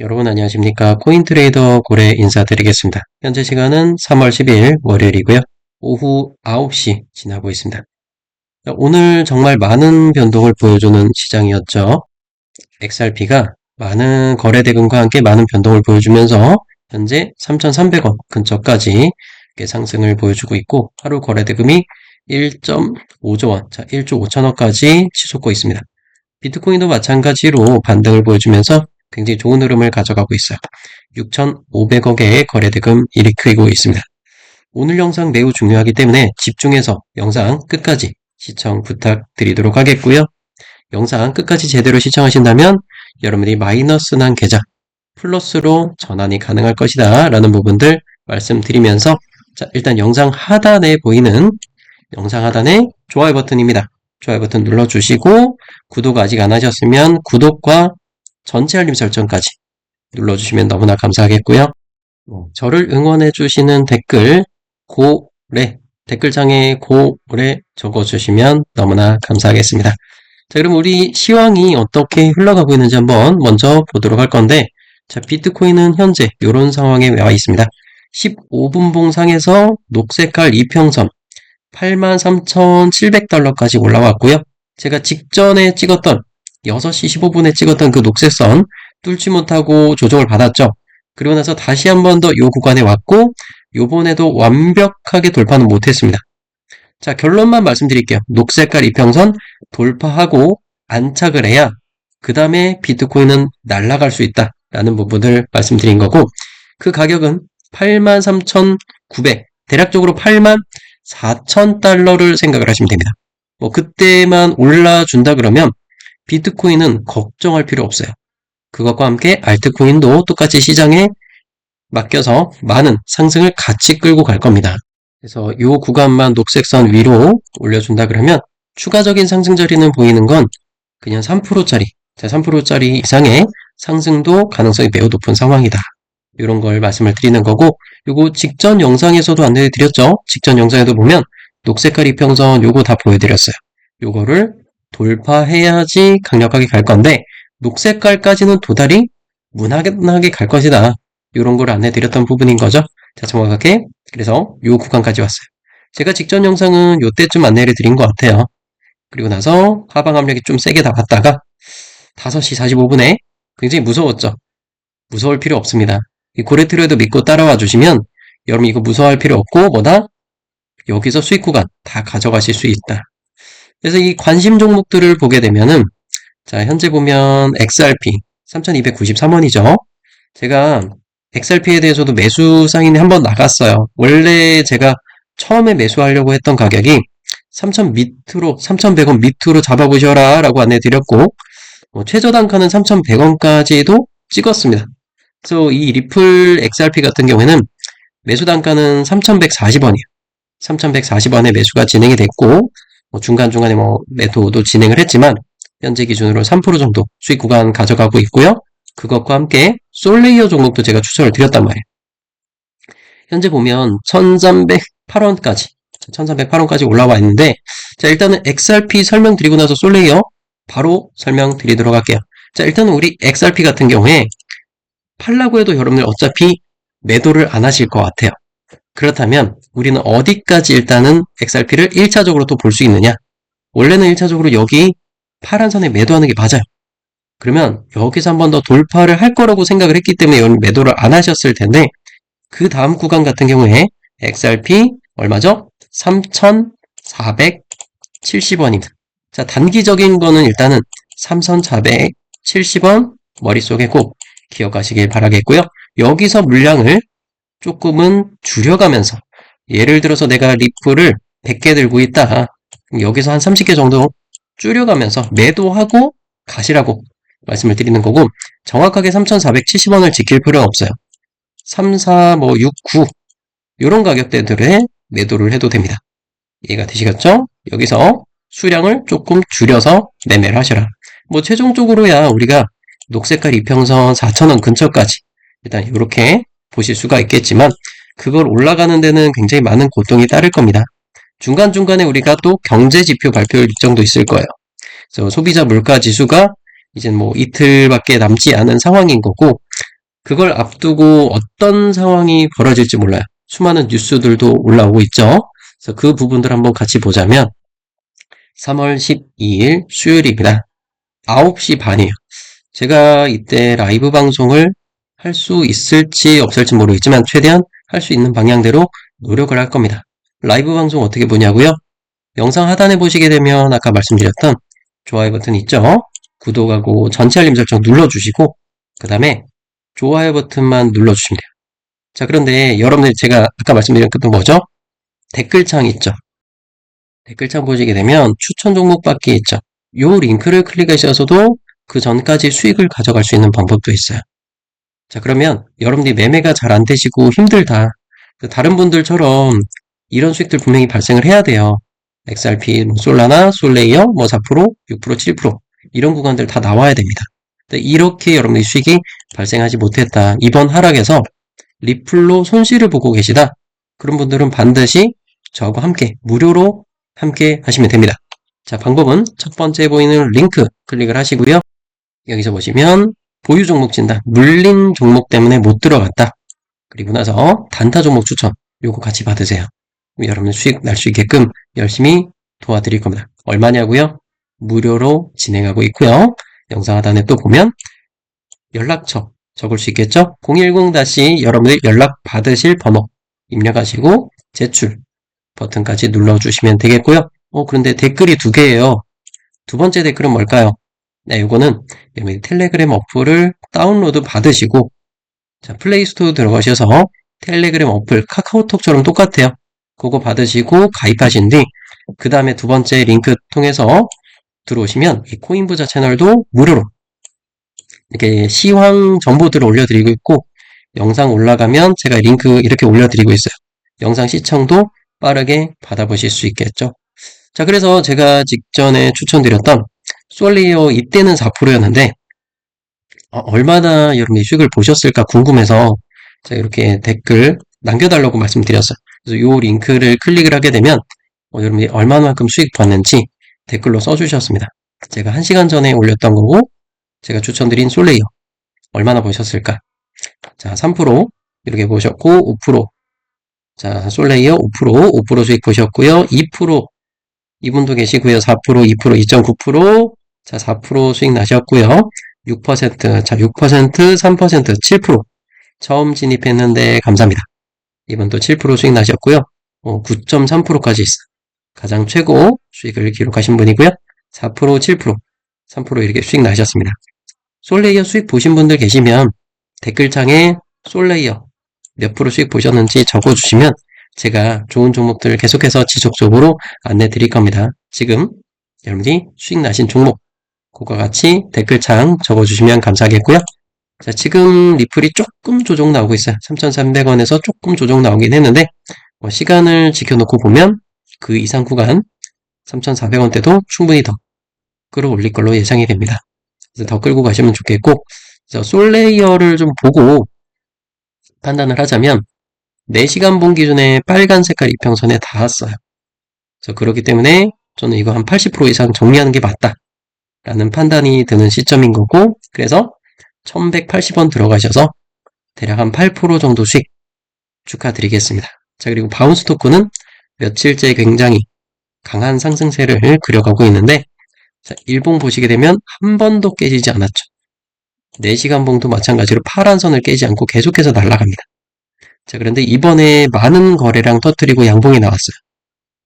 여러분 안녕하십니까 코인트레이더 고래 인사드리겠습니다. 현재 시간은 3월 10일 월요일이고요. 오후 9시 지나고 있습니다. 오늘 정말 많은 변동을 보여주는 시장이었죠. XRP가 많은 거래대금과 함께 많은 변동을 보여주면서 현재 3,300원 근처까지 상승을 보여주고 있고 하루 거래대금이 1.5조 원, 자 1조 5천원까지 치솟고 있습니다. 비트코인도 마찬가지로 반등을 보여주면서 굉장히 좋은 흐름을 가져가고 있어요. 6,500억의 거래대금 일으키고 있습니다. 오늘 영상 매우 중요하기 때문에 집중해서 영상 끝까지 시청 부탁드리도록 하겠고요. 영상 끝까지 제대로 시청하신다면 여러분들이 마이너스 난 계좌 플러스로 전환이 가능할 것이다 라는 부분들 말씀드리면서 자 일단 영상 하단에 보이는 영상 하단에 좋아요 버튼입니다. 좋아요 버튼 눌러주시고 구독 아직 안 하셨으면 구독과 전체 알림 설정까지 눌러주시면 너무나 감사하겠고요. 어, 저를 응원해주시는 댓글 고래 댓글창에 고래 적어주시면 너무나 감사하겠습니다. 자 그럼 우리 시황이 어떻게 흘러가고 있는지 한번 먼저 보도록 할 건데 자 비트코인은 현재 이런 상황에 와 있습니다. 15분봉 상에서 녹색깔 이평선 83,700달러까지 올라왔고요. 제가 직전에 찍었던 6시 15분에 찍었던 그 녹색선 뚫지 못하고 조정을 받았죠. 그리고 나서 다시 한 번더이 구간에 왔고 요번에도 완벽하게 돌파는 못했습니다. 자 결론만 말씀드릴게요. 녹색깔 이평선 돌파하고 안착을 해야 그 다음에 비트코인은 날아갈 수 있다라는 부분을 말씀드린 거고 그 가격은 83,900 대략적으로 84,000달러를 생각을 하시면 됩니다. 뭐 그때만 올라준다 그러면 비트코인은 걱정할 필요 없어요. 그것과 함께 알트코인도 똑같이 시장에 맡겨서 많은 상승을 같이 끌고 갈 겁니다. 그래서 이 구간만 녹색선 위로 올려준다 그러면 추가적인 상승 자리는 보이는 건 그냥 3%짜리, 3%짜리 이상의 상승도 가능성이 매우 높은 상황이다. 이런 걸 말씀을 드리는 거고, 요거 직전 영상에서도 안내해 드렸죠? 직전 영상에도 보면 녹색깔 이평선 요거 다 보여드렸어요. 요거를 돌파해야지 강력하게 갈 건데 녹색깔까지는 도달이 무난하게 갈 것이다. 이런 걸 안내드렸던 부분인 거죠. 자, 정확하게 그래서 요 구간까지 왔어요. 제가 직전 영상은 요때쯤 안내를 드린 것 같아요. 그리고 나서 하방 압력이 좀 세게 나갔다가 5시 45분에 굉장히 무서웠죠. 무서울 필요 없습니다. 이 고레트로에도 믿고 따라와 주시면 여러분 이거 무서워할 필요 없고 뭐다? 여기서 수익 구간 다 가져가실 수 있다. 그래서 이 관심 종목들을 보게 되면은 자 현재 보면 XRP 3293원이죠. 제가 XRP에 대해서도 매수 상인이 한번 나갔어요. 원래 제가 처음에 매수하려고 했던 가격이 3,000 밑으로 3,100원 밑으로 잡아보셔라 라고 안내 드렸고 뭐 최저 단가는 3,100원까지도 찍었습니다. 그래서 이 리플 XRP 같은 경우에는 매수 단가는 3,140원이에요. 3,140원에 매수가 진행이 됐고 뭐 중간중간에 뭐 매도도 진행을 했지만 현재 기준으로 3% 정도 수익 구간 가져가고 있고요. 그것과 함께 솔레이어 종목도 제가 추천을 드렸단 말이에요. 현재 보면 1308원까지 1308원까지 올라와 있는데 자 일단은 XRP 설명드리고 나서 솔레이어 바로 설명드리도록 할게요. 자 일단은 우리 XRP 같은 경우에 팔라고 해도 여러분들 어차피 매도를 안 하실 것 같아요. 그렇다면 우리는 어디까지 일단은 XRP를 1차적으로 또 볼 수 있느냐? 원래는 1차적으로 여기 파란 선에 매도하는 게 맞아요. 그러면 여기서 한 번 더 돌파를 할 거라고 생각을 했기 때문에 매도를 안 하셨을 텐데 그 다음 구간 같은 경우에 XRP 얼마죠? 3,470원입니다. 자, 단기적인 거는 일단은 3,470원 머릿속에 꼭 기억하시길 바라겠고요. 여기서 물량을 조금은 줄여가면서 예를 들어서 내가 리플을 100개 들고 있다. 여기서 한 30개 정도 줄여가면서 매도하고 가시라고 말씀을 드리는 거고 정확하게 3,470원을 지킬 필요는 없어요. 3, 4, 뭐 6, 9 이런 가격대들에 매도를 해도 됩니다. 이해가 되시겠죠? 여기서 수량을 조금 줄여서 매매를 하셔라. 뭐 최종적으로야 우리가 녹색깔 이평선 4,000원 근처까지 일단 이렇게 보실 수가 있겠지만 그걸 올라가는 데는 굉장히 많은 고통이 따를 겁니다. 중간중간에 우리가 또 경제 지표 발표 일정도 있을 거예요. 그래서 소비자 물가 지수가 이제 뭐 이틀밖에 남지 않은 상황인 거고 그걸 앞두고 어떤 상황이 벌어질지 몰라요. 수많은 뉴스들도 올라오고 있죠. 그래서 그 부분들 한번 같이 보자면 3월 12일 수요일입니다. 9시 반이에요. 제가 이때 라이브 방송을 할 수 있을지 없을지 모르겠지만 최대한 할 수 있는 방향대로 노력을 할 겁니다. 라이브 방송 어떻게 보냐고요? 영상 하단에 보시게 되면 아까 말씀드렸던 좋아요 버튼 있죠? 구독하고 전체 알림 설정 눌러주시고 그 다음에 좋아요 버튼만 눌러주시면 돼요. 자 그런데 여러분들 제가 아까 말씀드린 것도 뭐죠? 댓글창 있죠? 댓글창 보시게 되면 추천 종목 받기 있죠? 요 링크를 클릭하셔서도 그 전까지 수익을 가져갈 수 있는 방법도 있어요. 자 그러면 여러분들이 매매가 잘 안 되시고 힘들다. 그 다른 분들처럼 이런 수익들 분명히 발생을 해야 돼요. XRP, 뭐 솔라나, 솔레이어, 뭐 4%, 6%, 7% 이런 구간들 다 나와야 됩니다. 이렇게 여러분들이 수익이 발생하지 못했다. 이번 하락에서 리플로 손실을 보고 계시다. 그런 분들은 반드시 저하고 함께 무료로 함께 하시면 됩니다. 자, 방법은 첫 번째 보이는 링크 클릭을 하시고요. 여기서 보시면 보유 종목 진단, 물린 종목 때문에 못 들어갔다. 그리고 나서 단타 종목 추천, 요거 같이 받으세요. 여러분 수익 날 수 있게끔 열심히 도와드릴 겁니다. 얼마냐고요? 무료로 진행하고 있고요. 영상 하단에 또 보면 연락처 적을 수 있겠죠? 010- 여러분들 연락 받으실 번호 입력하시고 제출 버튼까지 눌러주시면 되겠고요. 어, 그런데 댓글이 두 개예요. 두 번째 댓글은 뭘까요? 네, 여러분이 텔레그램 어플을 다운로드 받으시고 자, 플레이스토어 들어가셔서 텔레그램 어플 카카오톡처럼 똑같아요. 그거 받으시고 가입하신 뒤 그 다음에 두 번째 링크 통해서 들어오시면 이 코인부자 채널도 무료로 이렇게 시황 정보들을 올려드리고 있고 영상 올라가면 제가 링크 이렇게 올려드리고 있어요. 영상 시청도 빠르게 받아보실 수 있겠죠. 자, 그래서 제가 직전에 추천드렸던 솔리오 이때는 4%였는데 어, 얼마나 여러분 이 수익을 보셨을까 궁금해서 제가 이렇게 댓글 남겨달라고 말씀드렸어요. 그래서 이 링크를 클릭을 하게 되면 어, 여러분이 얼마만큼 수익 봤는지 댓글로 써주셨습니다. 제가 1시간 전에 올렸던 거고 제가 추천드린 솔레이어 얼마나 보셨을까? 자, 3% 이렇게 보셨고 5% 자, 솔레이어 5% 5% 수익 보셨고요. 2% 이분도 계시고요. 4% 2% 2.9% 자, 4% 수익 나셨고요. 6% 자, 6% 3% 7% 처음 진입했는데 감사합니다. 이분도 7% 수익 나셨고요. 어, 9.3%까지 있어. 가장 최고 수익을 기록하신 분이고요. 4% 7% 3% 이렇게 수익 나셨습니다. 솔레이어 수익 보신 분들 계시면 댓글창에 솔레이어 몇 프로 수익 보셨는지 적어주시면 제가 좋은 종목들을 계속해서 지속적으로 안내 드릴 겁니다. 지금 여러분이 수익 나신 종목 그와 같이 댓글창 적어주시면 감사하겠고요. 자, 지금 리플이 조금 조정 나오고 있어요. 3,300원에서 조금 조정 나오긴 했는데 뭐 시간을 지켜놓고 보면 그 이상 구간 3,400원대도 충분히 더 끌어올릴 걸로 예상이 됩니다. 그래서 더 끌고 가시면 좋겠고 솔레이어를 좀 보고 판단을 하자면 4시간 본 기준에 빨간 색깔 이평선에 닿았어요. 그래서 그렇기 때문에 저는 이거 한 80% 이상 정리하는 게 맞다. 라는 판단이 드는 시점인 거고 그래서 1180원 들어가셔서 대략 한 8% 정도 수익 축하드리겠습니다. 자 그리고 바운스 토크는 며칠째 굉장히 강한 상승세를 그려가고 있는데 자, 일봉 보시게 되면 한 번도 깨지지 않았죠. 4시간 봉도 마찬가지로 파란 선을 깨지 않고 계속해서 날아갑니다. 자, 그런데 이번에 많은 거래량 터뜨리고 양봉이 나왔어요.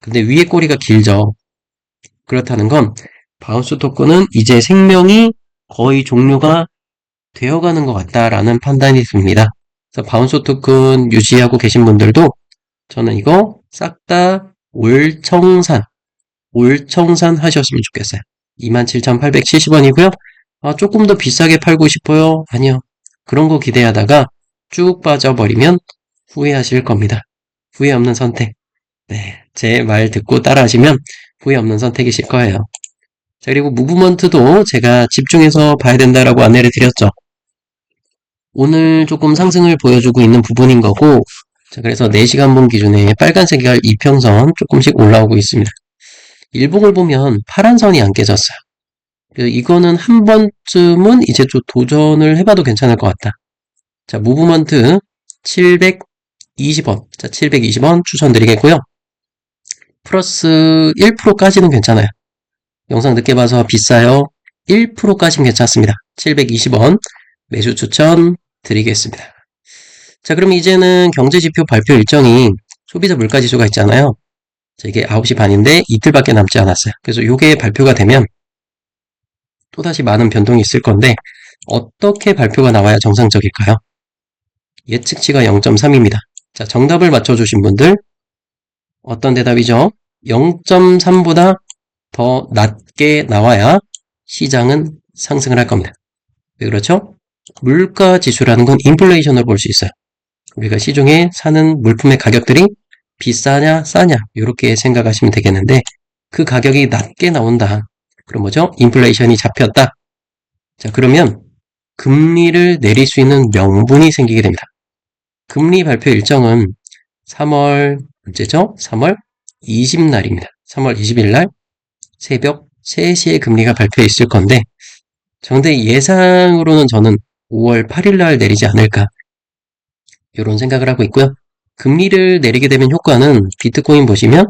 근데 위에 꼬리가 길죠. 그렇다는 건 바운스 토큰은 이제 생명이 거의 종료가 되어가는 것 같다라는 판단이 듭니다. 그래서 바운스 토큰 유지하고 계신 분들도 저는 이거 싹 다 올청산, 올청산 하셨으면 좋겠어요. 27,870원이고요. 아, 조금 더 비싸게 팔고 싶어요? 아니요. 그런 거 기대하다가 쭉 빠져버리면 후회하실 겁니다. 후회 없는 선택. 네, 제 말 듣고 따라 하시면 후회 없는 선택이실 거예요. 자, 그리고 무브먼트도 제가 집중해서 봐야 된다라고 안내를 드렸죠. 오늘 조금 상승을 보여주고 있는 부분인 거고, 자, 그래서 4시간 본 기준에 빨간색이 이평선 조금씩 올라오고 있습니다. 일봉을 보면 파란 선이 안 깨졌어요. 이거는 한 번쯤은 이제 좀 도전을 해봐도 괜찮을 것 같다. 자, 무브먼트 720원. 자, 720원 추천드리겠고요. 플러스 1%까지는 괜찮아요. 영상 늦게 봐서 비싸요. 1%까지는 괜찮습니다. 720원 매수 추천 드리겠습니다. 자, 그럼 이제는 경제지표 발표 일정이 소비자 물가지수가 있잖아요. 자, 이게 9시 반인데 이틀밖에 남지 않았어요. 그래서 이게 발표가 되면 또다시 많은 변동이 있을 건데 어떻게 발표가 나와야 정상적일까요? 예측치가 0.3입니다. 자, 정답을 맞춰주신 분들 어떤 대답이죠? 0.3보다 더 낮게 나와야 시장은 상승을 할 겁니다. 왜 그렇죠? 물가 지수라는 건 인플레이션을 볼 수 있어요. 우리가 시중에 사는 물품의 가격들이 비싸냐 싸냐 이렇게 생각하시면 되겠는데 그 가격이 낮게 나온다. 그럼 뭐죠? 인플레이션이 잡혔다. 자 그러면 금리를 내릴 수 있는 명분이 생기게 됩니다. 금리 발표 일정은 3월 언제죠? 3월 20날입니다. 3월 20일 날 새벽 3시에 금리가 발표해 있을 건데 정대 예상으로는 저는 5월 8일 날 내리지 않을까 이런 생각을 하고 있고요. 금리를 내리게 되면 효과는 비트코인 보시면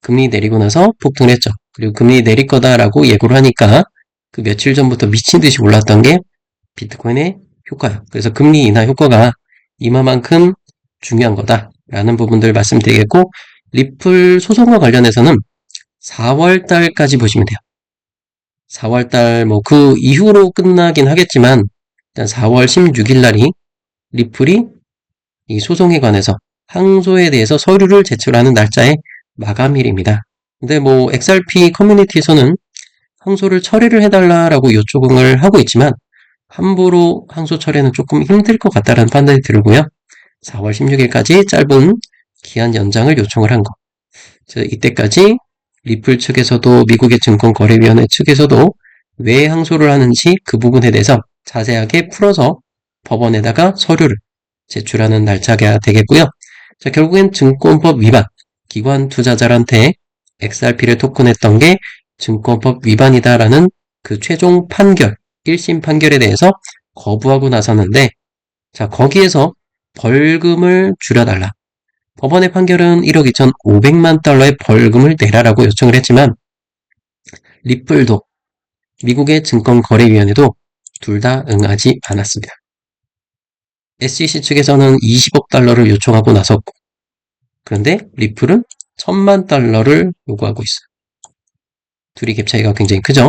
금리 내리고 나서 폭등을 했죠. 그리고 금리 내릴 거다라고 예고를 하니까 그 며칠 전부터 미친 듯이 올랐던 게 비트코인의 효과예요. 그래서 금리 인하 효과가 이마만큼 중요한 거다라는 부분들 말씀드리겠고 리플 소송과 관련해서는 4월 달까지 보시면 돼요. 4월 달 뭐 그 이후로 끝나긴 하겠지만 일단 4월 16일 날이 리플이 이 소송에 관해서 항소에 대해서 서류를 제출하는 날짜의 마감일입니다. 근데 뭐 XRP 커뮤니티에서는 항소를 처리를 해달라라고 요청을 하고 있지만 함부로 항소 처리는 조금 힘들 것 같다라는 판단이 들고요. 4월 16일까지 짧은 기한 연장을 요청을 한 거. 이때까지 리플 측에서도 미국의 증권거래위원회 측에서도 왜 항소를 하는지 그 부분에 대해서 자세하게 풀어서 법원에다가 서류를 제출하는 날짜가 되겠고요. 자, 결국엔 증권법 위반, 기관 투자자한테 XRP를 토큰했던 게 증권법 위반이다라는 그 최종 판결, 1심 판결에 대해서 거부하고 나섰는데, 자, 거기에서 벌금을 줄여달라. 법원의 판결은 1억 2,500만 달러의 벌금을 내라라고 요청을 했지만, 리플도 미국의 증권거래위원회도 둘 다 응하지 않았습니다. SEC 측에서는 20억 달러를 요청하고 나섰고, 그런데 리플은 1000만 달러를 요구하고 있어요. 둘이 갭 차이가 굉장히 크죠?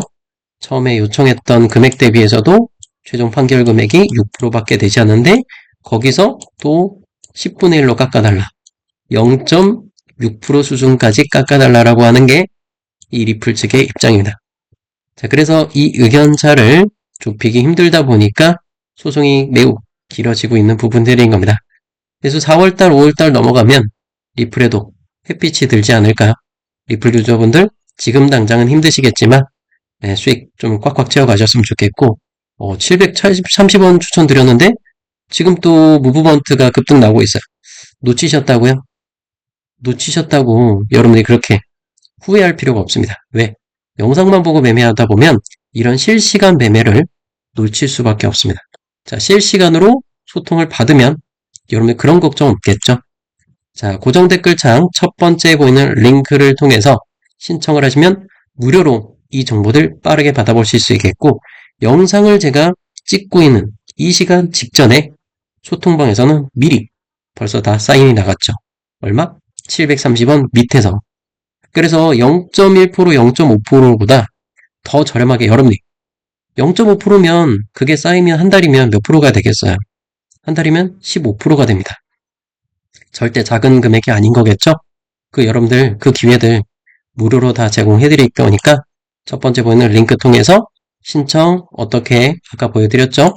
처음에 요청했던 금액 대비해서도 최종 판결 금액이 6%밖에 되지 않는데 거기서 또 10분의 1로 깎아달라. 0.6% 수준까지 깎아달라라고 하는 게 이 리플 측의 입장입니다. 자, 그래서 이 의견차를 좁히기 힘들다 보니까 소송이 매우 길어지고 있는 부분들인 겁니다. 그래서 4월달, 5월달 넘어가면 리플에도 햇빛이 들지 않을까요? 리플 유저분들 지금 당장은 힘드시겠지만 네, 수익 좀 꽉꽉 채워 가셨으면 좋겠고 어, 730원 추천드렸는데 지금 또 무브먼트가 급등 나오고 있어요. 놓치셨다고요? 놓치셨다고 여러분이 그렇게 후회할 필요가 없습니다. 왜? 영상만 보고 매매하다 보면 이런 실시간 매매를 놓칠 수밖에 없습니다. 자, 실시간으로 소통을 받으면 여러분이 그런 걱정 없겠죠? 자, 고정 댓글창 첫 번째 보이는 링크를 통해서 신청을 하시면 무료로 이 정보들 빠르게 받아보실 수 있겠고 영상을 제가 찍고 있는 이 시간 직전에 소통방에서는 미리 벌써 다 사인이 나갔죠. 얼마? 730원 밑에서. 그래서 0.1% 0.5%보다 더 저렴하게 여러분이 0.5%면 그게 쌓이면 한 달이면 몇 프로가 되겠어요? 한 달이면 15%가 됩니다. 절대 작은 금액이 아닌 거겠죠? 그 여러분들 그 기회들 무료로 다 제공해 드릴 거니까 첫 번째 보이는 링크 통해서 신청 어떻게 아까 보여드렸죠?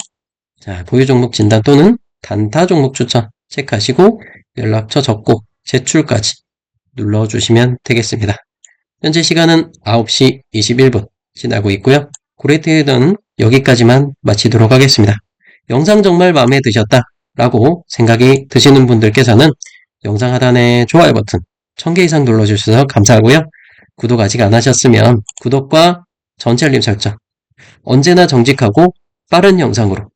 자, 보유 종목 진단 또는 단타 종목 추천 체크하시고 연락처 적고 제출까지 눌러주시면 되겠습니다. 현재 시간은 9시 21분 지나고 있고요. 고레트헤드는 여기까지만 마치도록 하겠습니다. 영상 정말 마음에 드셨다 라고 생각이 드시는 분들께서는 영상 하단에 좋아요 버튼 1000개 이상 눌러주셔서 감사하고요. 구독 아직 안 하셨으면 구독과 전체 알림 설정 언제나 정직하고 빠른 영상으로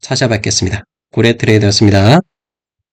찾아뵙겠습니다. 고래 트레이더였습니다.